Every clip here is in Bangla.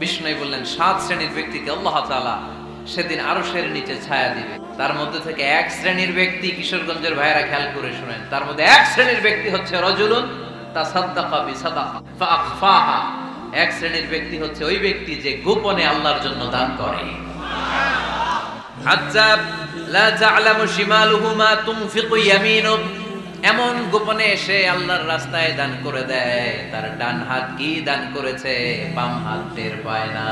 বিষ্ণু বললেন, সাত শ্রেণির ব্যক্তিকে আল্লাহ তাআলা সেদিন আরও সের নিচে ছায়া দিবে। তার মধ্যে থেকে এক শ্রেণির ব্যক্তি কিশোরগঞ্জের ভাইয়েরা খেয়াল করে শুনেন। তার মধ্যে এক শ্রেণির ব্যক্তি হচ্ছে রজুলুন তা সাদ্দাকা বি এক শ্রেণির ব্যক্তি হচ্ছে ওই ব্যক্তি যে গোপনে আল্লাহর জন্য দান করে। লা তা'লামু শিমালুহু মা তুনফিকু ইয়ামিনু এমন গোপনে এসে আল্লাহর রাস্তায় দান করে দেয়, তার ডান হাত কি দান করেছে, বাম হাত টের পায় না।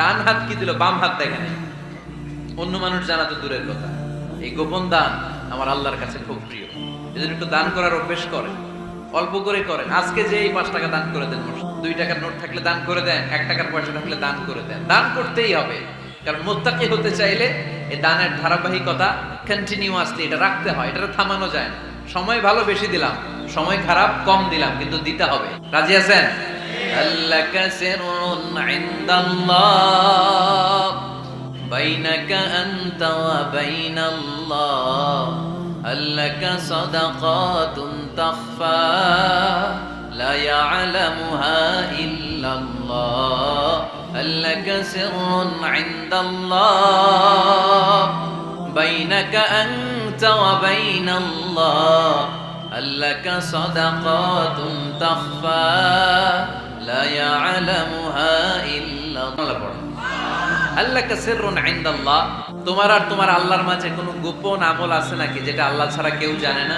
ডান হাত কি দিল, বাম হাত দেখে অন্য মানুষ জানা তো দূরের কথা। এই গোপন দান আমার আল্লাহর কাছে খুব প্রিয়। এজন্য একটু দান করার অভ্যেস করেন, অল্প করে করেন। আজকে যে এই পাঁচ টাকা দান করে দেন, দুই টাকার নোট থাকলে দান করে দেন, এক টাকার পয়সা থাকলে দান করে দেন। দান করতেই হবে। কারণ মোত্তাকি হতে চাইলে এই দানের ধারাবাহিকতা কন্টিনিউয়াসলি এটা রাখতে হয় এটা থামানো যায় না সময় ভালো বেশি দিলাম সময় খারাপ কম দিলাম কিন্তু দিতে হবে রাজি আছেন আল্লাহ কাসিরুন ইনদাল্লাহ بينك أنت وبين الله هل لك صدقات تخفى لا يعلمها هل لك سر عند الله بينك أنت وبين الله هل لك صدقات تخفى لا يعلمها إلا الله আল্লাহ কাসিরুন ইনদাল্লাহ তোমার আর তোমার আল্লাহর মাঝে কোনো গোপন আমল আছে নাকি যেটা আল্লাহ ছাড়া কেউ জানে না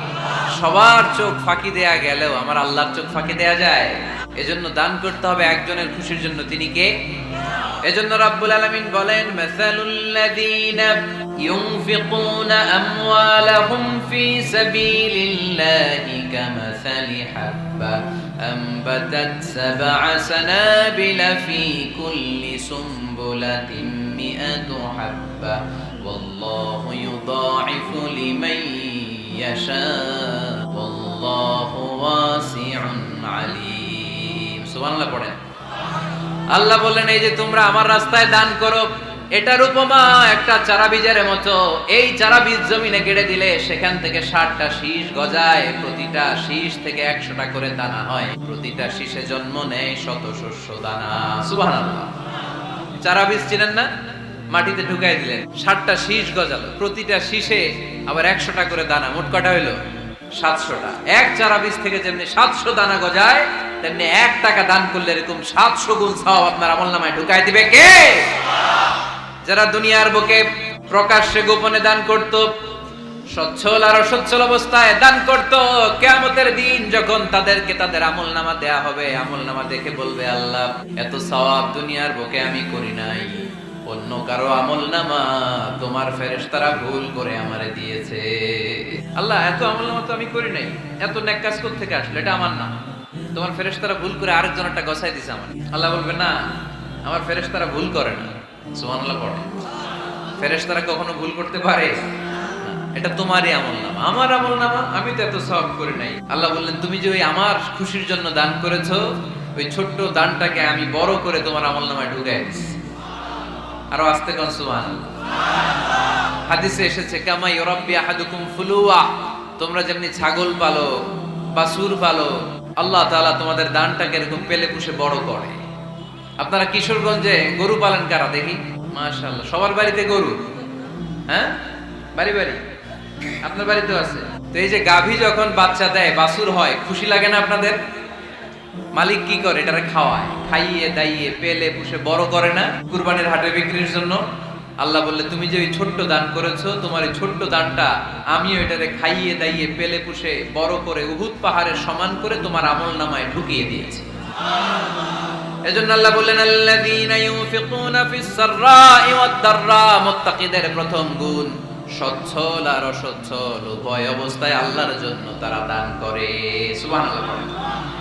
সবার চোখ ফাঁকি দেয়া গেলেও আমার আল্লাহর চোখ ফাঁকি দেয়া যায় এজন্য দান করতে হবে একজনের খুশির জন্য তিনি কে এজন্য রাব্বুল আলামিন বলেন মাসালুল্লাযীনা ইউনফিকুনা আমওয়ালাহুম ফি সাবিলিল্লাহি কামাসালি হাব্বা أنبتت سبع سنابل في كل سنبلة مئة حبة والله يضاعف لمن يشاء والله واسع عليم سبحان الله পড়েন আল্লাহ বললেন এই যে তোমরা আমার রাস্তায় দান করো এটার উপমা একটা চারা বীজের মতো এই চারা বীজ জমিনে গেড়ে দিলে সেখান থেকে ষাটটা শীষ গজায় প্রতিটা শীষ থেকে একশোটা করে দানা হয় প্রতিটা শীষে জন্ম নেয় শত শস্য দানা সুবাহ চারা বীজ চিনেন না মাটিতে ঢুকাই দিলেন। ষাটটা শীষ গজালো, প্রতিটা শীষে আবার একশোটা করে দানা, মোট কটা হইল? সাতশোটা। এক চারা বীজ থেকে যেমনি সাতশো দানা গজায়, তেমনি এক টাকা দান করলে এরকম সাতশো গুণ সব আপনার আমল নামায় ঢুকাই দিবে কে? যারা দুনিয়ার বুকে প্রকাশ্যে গোপনে দান করত, সচ্ছল আর অসচ্ছল অবস্থায় দান করত, কেয়ামতের দিন যখন তাদেরকে তাদের আমল নামা দেয়া হবে, আমল নামা দেখে বলবে, আল্লাহ, এত সওয়াব দুনিয়ার বুকে আমি করি নাই। অন্য কারও আমল নামা তোমার ফেরেশতারা ভুল করে আমারে দিয়েছে। আল্লাহ, এত আমল নামা তো আমি করি নাই। এত নেক কাজ থেকে আসলে? এটা আমার না। তোমার ফেরেশতারা ভুল করে আরেকজন একটা গসাই দিছে আমার। আল্লাহ বলবে, না, আমার ফেরেশতারা ভুল করে না। সুবহানাল্লাহ পড়ে ফেরেশতারা কখনো ভুল করতে পারে? এটা তোমারই আমল নামা। আমার আমল নামা, আমি তো এত সব করি নাই। আল্লাহ বললেন, তুমি যে ওই আমার খুশির জন্য দান করেছ, ওই ছোট্ট দানটাকে আমি বড় করে তোমার আমল নামায় ঢুকাই আরও আস্তে কোন, সুবহানাল্লাহ। হাদিসে এসেছে, কামা ইউরাব্বি আহাদুকুম ফুলুয়া। তোমরা যেমনি ছাগল পালো বাসুর পালো, আল্লাহ তাআলা তোমাদের দানটাকে এরকম পেলে পুষে বড় করে। আপনারা কিশোরগঞ্জে গরু পালন কারা দেখি? মাশাআল্লাহ, সবার বাড়িতে গরু? হ্যাঁ? বাড়ি বাড়ি? আপনার বাড়িতেও আছে? তো এই যে গাভী যখন বাচ্চা দেয় বাসুর হয়, খুশি লাগে না আপনাদের? মালিক কি করে? এটারে খাওয়ায়। খাইয়ে, দাইয়ে, পেলে, পুষে, বড় করে না কুরবানির হাটে বিক্রির জন্য? আল্লাহ বললে, তুমি যে ওই ছোট্ট দান করেছ, তোমার এই ছোট্ট দানটা আমিও এটারে খাইয়ে, দাইয়ে, পেলে, পুষে, বড় করে উহুদ পাহাড়ের সমান করে তোমার আমল নামায় ঢুকিয়ে দিয়েছি। এজন্য আল্লাহ বললেন, আল্লাযীনা ইউনফিকুনা ফিস ওয়াদ দাররা মুত্তাকিদের প্রথম গুণ, সচ্ছল আর অসচ্ছল উভয় অবস্থায় আল্লাহর জন্য তারা দান করে। সুবহানাল্লাহ।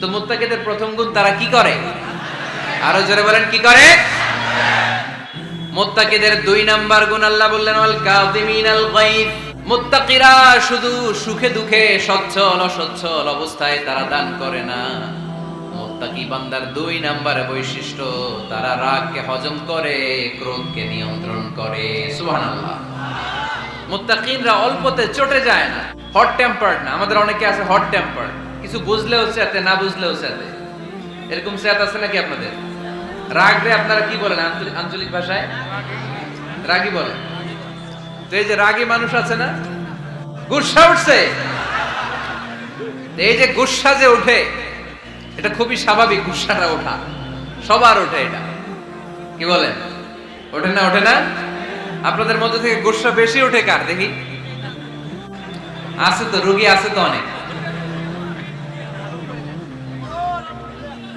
তো মুত্তাকিদের প্রথম গুণ তারা কি করে? আরও জোরে বলেন, কি করে? মুত্তাকিদের দুই নাম্বার গুণ আল্লাহ বললেন, ওয়াল কাযিমিনাল গায়ব। মুত্তাকিরা শুধু সুখে দুঃখে সচ্ছল অসচ্ছল অবস্থায় তারা দান করে না। মুত্তাকি বান্দার দুই নাম্বার বৈশিষ্ট্য, তারা রাগকে হজম করে, ক্রোধকে নিয়ন্ত্রণ করে। সুবহানাল্লাহ। মুত্তাকিনরা অল্পতে চটে যায় না হট টেম্পার্ড না। আমাদের অনেকে আছে হট টেম্পার্ড কিছু বুঝলেও চেতে না বুঝলেও চেতে এরকম চেত আছে নাকি আপনাদের? রাগ রে আপনারা কি বলেন? আঞ্চলিক ভাষায়? রাগী বলেন। তো এই যে রাগী মানুষ আছে না? গুসা উঠছে। এই যে গুসা যে উঠে এটা খুবই স্বাভাবিক গুসাটা ওঠা। সবার ওঠে এটা। কি বলেন? ওঠে না ওঠে না? আপনাদের মধ্যে থেকে গুসা বেশি ওঠে কার? দেখি। আছে তো, রুগী আছে তো অনেক।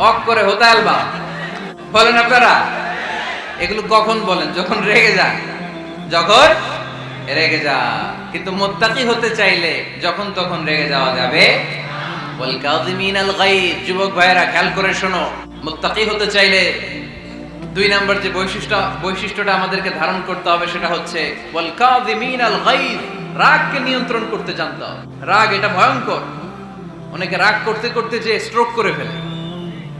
অফ করে হোতা অ্যালবাম বলেন আপনারা? এগুলো কখন বলেন? যখন রেগে যান। যখন রেগে যা কিন্তু মোত্তাকি হতে চাইলে যখন তখন রেগে যাওয়া যাবে। ওয়াল কাযিমিন আল গায়ব। যুবক ভাইরা খেয়াল করে শোনো। মোত্তাকি হতে চাইলে দুই নাম্বার যে বৈশিষ্ট্য, বৈশিষ্ট্যটা আমাদেরকে ধারণ করতে হবে সেটা হচ্ছে ওয়াল কাযিমিন আল গায়ব। রাগকে নিয়ন্ত্রণ করতে জানতে হবে। রাগ এটা ভয়ঙ্কর। অনেকে রাগ করতে করতে যে স্ট্রোক করে ফেলে।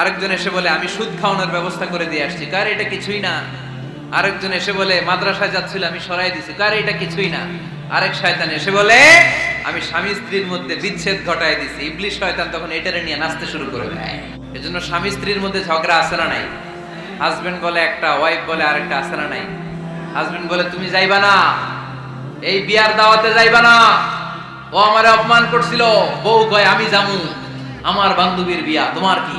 আরেকজন এসে বলে, আমি সুদ খাওয়ানোর ব্যবস্থা করে দিয়ে আসছি। কার, এটা কিছুই না। আরেকজন এসে বলে, মাদ্রাসায় যাচ্ছিল, আমি সরাই দিছি। কার, এটা কিছুই না। আরেক শয়তান এসে বলে, আমি স্বামী স্ত্রীর মধ্যে বিচ্ছেদ ঘটায় দিছি। ইবলিশ শয়তান তখন এটারে নিয়ে নাচতে শুরু করে দেয়। এজন্য স্বামী স্ত্রীর মধ্যে ঝগড়া আছে না নাই? হাজবেন্ড বলে একটা, ওয়াইফ বলে আরেকটা আছে না নাই? হাজবেন্ড বলে, তুমি যাইবা না। এই বিয়ার দাওয়াতে যাইবা না। ও আমারে অপমান করছিল। বউ কয়, আমি জামু আমার বান্ধবীর বিয়া, তোমার কি?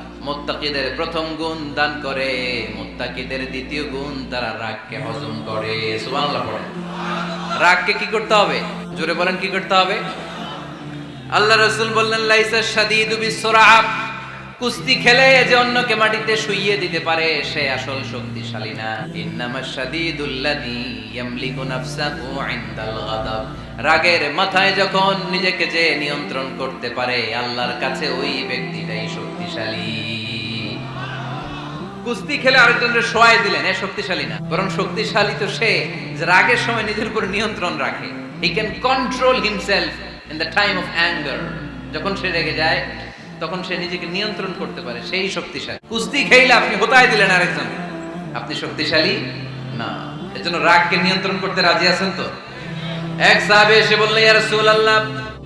মুত্তাকিদের প্রথম গুণ দান করে, মোত্তাকিদের দ্বিতীয় গুণ তারা রাগকে হজম করে। সুবহানাল্লাহ রাগকে কি করতে হবে? জোরে বলেন, কি করতে হবে? আল্লাহ রসুল বললেন, লাইসা শাদীদু বিসরাআব কুস্তি খেলে যে অন্যকে মাটিতে শুইয়ে দিতে পারে, সে আসল শক্তিশালী না। ইন্নামা শাদীদুল্লাযী ইয়ামলিকু নাফসাহু ইনদাল গাদাব। রাগের মাথায় যখন নিজেকে যে নিয়ন্ত্রণ করতে পারে, আল্লাহর কাছে ওই ব্যক্তিটাই কুস্তি খেলে আরেকজনের সোয়াই দিলেন, এ শক্তিশালী না। বরং শক্তিশালী তো সে, যে রাগের সময় নিজের উপর নিয়ন্ত্রণ রাখে। He can control himself in the time of anger যখন সে রেগে যায়, তখন সে নিজেকে নিয়ন্ত্রণ করতে পারে, সেই শক্তিশালী। কুস্তি খেলে আপনি হোতায় দিলেন আরেকজন। আপনি শক্তিশালী? না। এজন্য রাগকে নিয়ন্ত্রণ করতে রাজি আছেন তো? এক সাহাবে এসে বললে ইয়া রাসূলুল্লাহ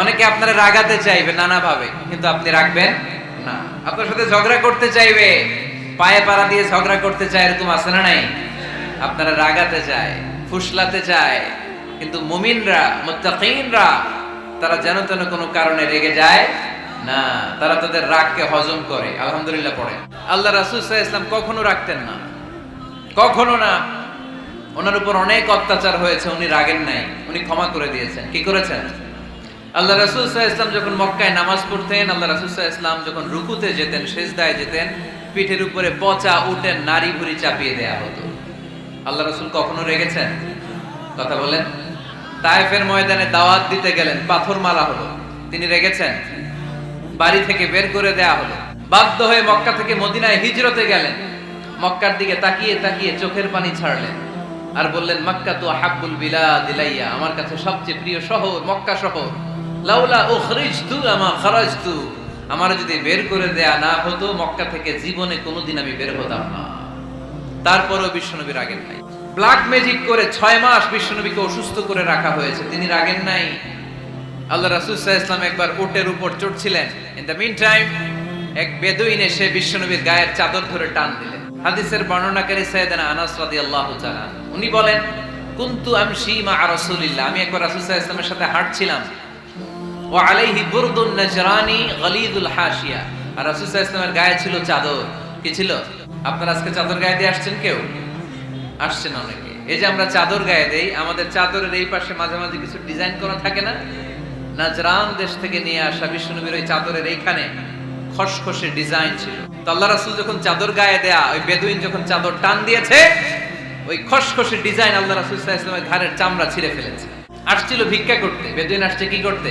অনেকে আপনারা রাগাতে চাইবে নানা ভাবে কিন্তু আপনি রাখবেন না। আপনার সাথে ঝগড়া করতে চাইবে, পায়ে পাড়া দিয়ে ঝগড়া করতে চায়, এরকম আছে না নাই? আপনারা রাগাতে চায়, ফুসলাতে চায়, কিন্তু মুমিনরা, মুত্তাকিনরা, তারা যেন তেন কোনো কারণে রেগে যায় না। তারা তাদের রাগকে হজম করে, আলহামদুলিল্লাহ পড়ে আল্লাহ রাসূল ইসলাম কখনো রাখতেন না। কখনো না। ওনার উপর অনেক অত্যাচার হয়েছে, উনি রাগেন নাই, উনি ক্ষমা করে দিয়েছেন। কি করেছেন? আল্লাহ রাসুল সাহা ইসলাম যখন মক্কায় নামাজ পড়তেন, আল্লাহ রাসুল সাহা ইসলাম যখন রুকুতে যেতেন, সেজদায় যেতেন, পিঠের উপরে পচা উঠেন নারী ভুড়ি চাপিয়ে দেয়া হতো। আল্লাহ রাসুল কখনো রেগেছেন? কথা বলেন। তায়েফের ময়দানে দাওয়াত দিতে গেলেন পাথর মারা হলো। তিনি রেগেছেন? বাড়ি থেকে বের করে দেয়া হলো। বাধ্য হয়ে মক্কা থেকে মদিনায় হিজরতে গেলেন। মক্কার দিকে তাকিয়ে তাকিয়ে চোখের পানি ছাড়লেন। আর বললেন, মক্কা তো হাব্বুল বিলা দিলাইয়া আমার কাছে সবচেয়ে প্রিয় শহর মক্কা শহর। আমার যদি বের করে দেয়া না হতো, মক্কা থেকে জীবনে কোনোদিন আমি বের হতাম না। তারপরেও নাই। ব্ল্যাক ম্যাজিক করে ছয় মাস বিশ্বনবীকে অসুস্থ করে রাখা হয়েছে। তিনি রাগেন নাই। আল্লাহ রাসুল ইসলাম একবার উটের উপর চড়ছিলেন। ইন দ্য মিন টাইম এক বেদুইন এসে বিশ্বনবীর গায়ের চাদর ধরে টান দিলেন। হাদিসের বর্ণনাকারী সাইয়েদানা আনাস রাদিয়াল্লাহু তাআলা উনি বলেন, কুনতু আমি একবার রাসূল ওয়াসাল্লামের সাথে হাঁটছিলাম। আলাইহি বুরদুন নাজরানি গলিদুল হাশিয়া। আর রাসূল ছিল চাদর। কি ছিল? আপনারা আজকে চাদর গায়ে দিয়ে আসছেন কেউ? আসছেন অনেকে। এই যে আমরা চাদর গায়ে দেই, আমাদের চাদরের এই পাশে মাঝে মাঝে কিছু ডিজাইন করা থাকে না? নাজরান দেশ থেকে নিয়ে আসা ওই চাদরের এইখানে খসখসে ডিজাইন ছিল। তো আল্লাহ রাসূল যখন চাদর গায়ে দেয়া, ওই বেদুইন যখন চাদর টান দিয়েছে, ওই খসখসে ডিজাইন আল্লাহ রাসূল ঘাড়ের চামড়া ছিঁড়ে ফেলেছে। আসছিল ভিক্ষা করতে। বেদুইন আসছে কি করতে?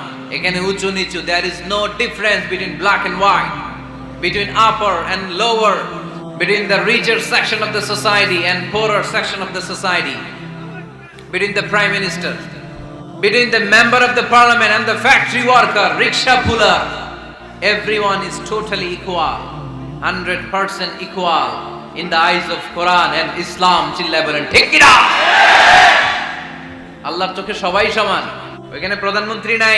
এখানে উঁচু নিচু there is no difference between black and white between upper and lower between the richer section of the society and poorer section of the society between the prime minister between the member of the parliament and the factory worker, rickshaw puller, everyone is totally equal, 100% equal in the eyes of Quran and Islam. বলেন ঠিক কিনা আল্লাহর চোখে সবাই সমান ওইখানে প্রধানমন্ত্রী নাই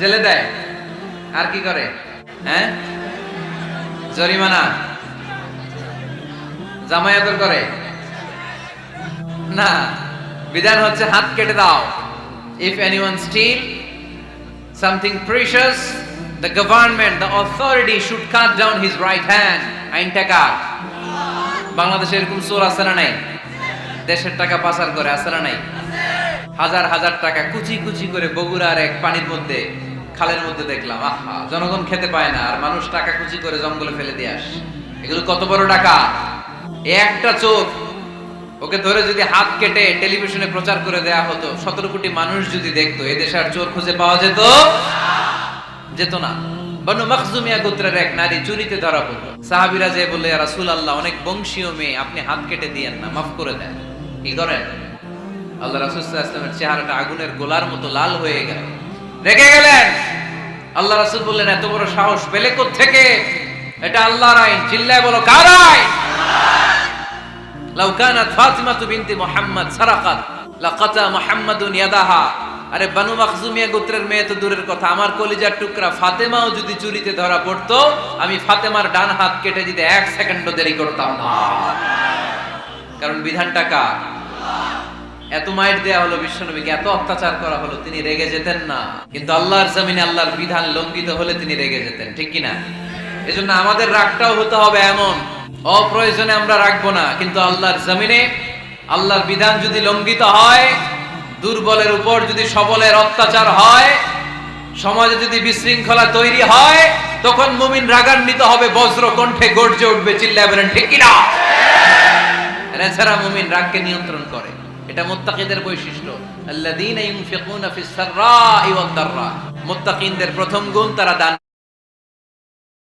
জেলে দেয়। আর কি করে? হ্যাঁ? জরিমানা? জামায়াতর করে? না। বিধান হচ্ছে হাত কেটে দাও। If anyone steal something precious the government the authority should cut down his right hand আইনটা কার বাংলাদেশে এরকম চোর আছে না নাই? দেশের টাকা পাচার করে, আছে না নাই? হাজার হাজার টাকা কুচি কুচি করে বগুড়ার এক পানির মধ্যে খালের মধ্যে দেখলাম, আহা, জনগণ খেতে পায় না, আর মানুষ টাকা কুচি করে জঙ্গলে ফেলে দিয়ে আসে। এগুলো কত বড় টাকা একটা চোর, ওকে ধরে যদি হাত কেটে টেলিভিশনে প্রচার করে দেয়া হতো, সতেরো কোটি মানুষ যদি দেখতো এদেশে আর চোর খুঁজে পাওয়া যেত? যেত না। বনু মখজুমিয়া গোত্রের এক নারী চুরিতে ধরা পড়ল। সাহাবিরা যে বলে রাসূল আল্লাহ অনেক বংশীয় মেয়ে, আপনি হাত কেটে দিয়েন না, মাফ করে দেন। কি করেন? আল্লাহ রাসূল ওয়াসাল্লামের চেহারাটা আগুনের গোলার মতো লাল হয়ে গেল। রেগে গেলেন। আল্লাহ রাসূল বললেন, এত বড় সাহস পেলে থেকে এটা আল্লাহর আইন। চিল্লায় বলো কার আইন লাউ কানাত ফাতিমাতু বিনতি মুহাম্মদ সারাকাত, লাকাতা মুহাম্মাদুন ইয়াদাহা। আরে, বানু মাখজুমিয়া গোত্রের মেয়ে তো দূরের কথা। আমার কলিজার টুকরা ফাতেমাও যদি চুরিতে ধরা পড়তো, আমি ফাতেমার ডান হাত কেটে দিতে এক সেকেন্ডও দেরি করতাম না। কারণ বিধানটা কার? এত মাইট দেয়া হলো বিশ্বনবীকে, এত অত্যাচার করা হলো, তিনি রেগে যেতেন না। কিন্তু আল্লাহর জমিনে আল্লাহর বিধান লঙ্ঘিত হলে তিনি রেগে যেতেন, ঠিক কিনা? এজন্য আমাদের রাগটাও হতে হবে এমন। অপ্রয়োজনে আমরা রাখব না, কিন্তু আল্লাহর জমিনে আল্লাহর বিধান যদি লঙ্ঘিত হয়, দুর্বলের উপর যদি সবলের অত্যাচার হয়, সমাজে যদি বিশৃঙ্খলা তৈরি হয়, তখন মুমিন রাগান্বিত হবে, বজ্র কণ্ঠে গর্জে উঠবে, চিল্লায় বলেন, ঠিক কিনা? এছাড়া মুমিন রাগকে নিয়ন্ত্রণ করে এটা মুত্তাকিদের বৈশিষ্ট্য। আল্লাযীনা ইউনফিকুনা ফিস সাররাই ওয়াদ দাররা মুত্তাকিনদের প্রথম গুণ তারা দান